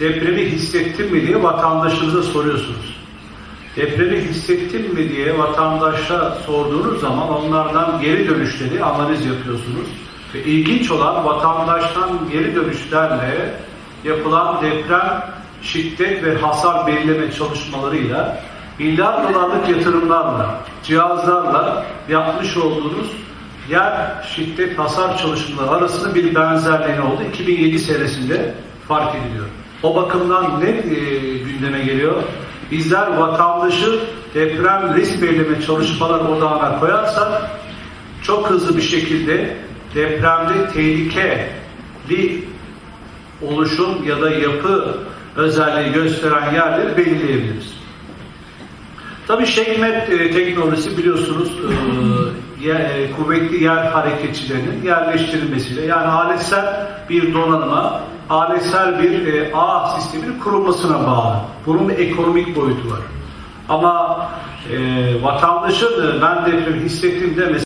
depremi hissettin mi diye vatandaşınıza soruyorsunuz. Depremi hissettin mi diye vatandaşa sorduğunuz zaman onlardan geri dönüşleri analiz yapıyorsunuz. Ve ilginç olan vatandaştan geri dönüşlerle yapılan deprem şiddet ve hasar belirleme çalışmalarıyla milyar dolarlık yatırımlarla, cihazlarla yapmış olduğunuz yer şiddet hasar çalışmaları arasında bir benzerliğine oldu. 2007 senesinde fark ediliyor. O bakımdan ne e, gündeme geliyor? Bizler vatandaşı deprem risk belirleme çalışmaları odağına koyarsak çok hızlı bir şekilde depremde tehlikeli oluşum ya da yapı özelliği gösteren yerleri belirleyebiliriz. Tabii Şekmet e, teknolojisi biliyorsunuz e, e, kuvvetli yer hareketçilerinin yerleştirilmesiyle yani aletsel bir donanıma, aletsel bir e, ağ sisteminin kurulmasına bağlı. Bunun ekonomik boyutu var. Ama e, vatandaşın ben depremi hissettiğimde mesela